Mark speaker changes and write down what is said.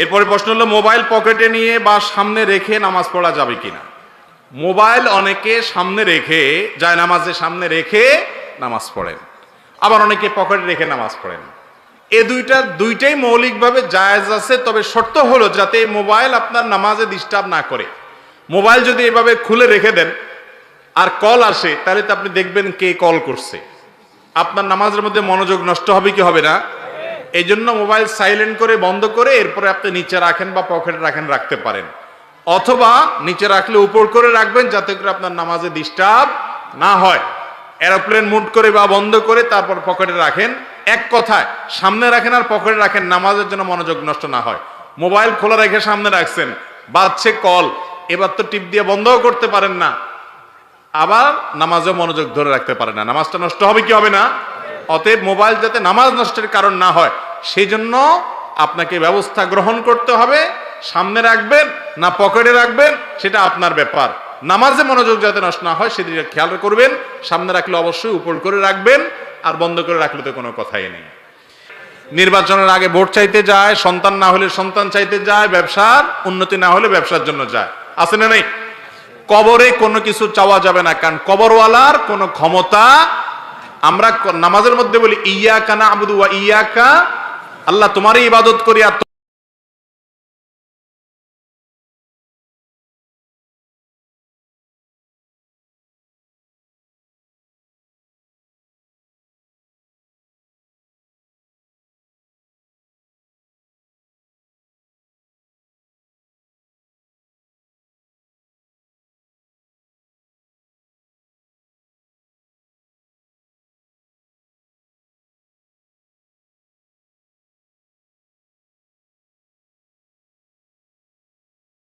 Speaker 1: এরপরে প্রশ্ন হলো, মোবাইল পকেটে নিয়ে বা সামনে রেখে নামাজ পড়া যাবে কিনা? মোবাইল অনেকে সামনে রেখে যায় নামাজের সামনে রেখে নামাজ পড়েন। আবার অনেকে পকেটে রেখে নামাজ পড়েন। এ দুইটা, দুইটাই মৌলিকভাবে জায়েজ আছে, তবে শর্ত হলো যাতে মোবাইল আপনার নামাজে ডিস্টার্ব না করে। মোবাইল যদি এভাবে খুলে রেখে দেন, আর কল আসে, তাহলে তো আপনি দেখবেন কে কল করছে। আপনার নামাজের মধ্যে মনোযোগ নষ্ট হবে কি হবে না? এই জন্য মোবাইল সাইলেন্ট করে বন্ধ করে এরপরে আপনি নিচে রাখেন বা পকেটে রাখেন, রাখতে পারেন। অথবা নিচে রাখলে উপর করে রাখবেন যাতে করে আপনার নামাজে ডিস্টার্ব না হয়। এরোপ্লেন মুড করে বা বন্ধ করে তারপর পকেটে রাখেন। এক কথায়, সামনে রাখেন আর পকেটে রাখেন, নামাজের জন্য মনোযোগ নষ্ট না হয়। মোবাইল খোলা রেখে সামনে রাখছেন, বাজছে কল, এবার তো টিপ দিয়ে বন্ধও করতে পারেন না। আবার নামাজও মনোযোগ ধরে রাখতে পারে না। নামাজটা নষ্ট হবে কি হবে না? অতএব মোবাইল যাতে নামাজ নষ্টের কারণ না হয় সেই জন্য আপনাকে ব্যবস্থা গ্রহণ করতে হবে। সামনে রাখবেন, না পকেটে রাখবেন, সেটা আপনার ব্যাপার। নামাজে মনোযোগ যাতে নষ্ট না হয়, সেদিকে খেয়াল করবেন। সামনে রাখলে অবশ্যই উপর করে রাখবেন, আর বন্ধ করে রাখলে তো কোনো কথাই নেই। নির্বাচনের আগে ভোট চাইতে যায়, সন্তান না হলে সন্তান চাইতে যায়, ব্যবসার উন্নতি না হলে ব্যবসার জন্য যায়। আছে না নেই? কবরে কোনো কিছু চাওয়া যাবে না, কারণ কবরওয়ালার কোনো ক্ষমতা আমরা নামাজের মধ্যে বলি ইয়া কানা আবুদু ইয়া কা আল্লাহ তোমারই ইবাদত করি আর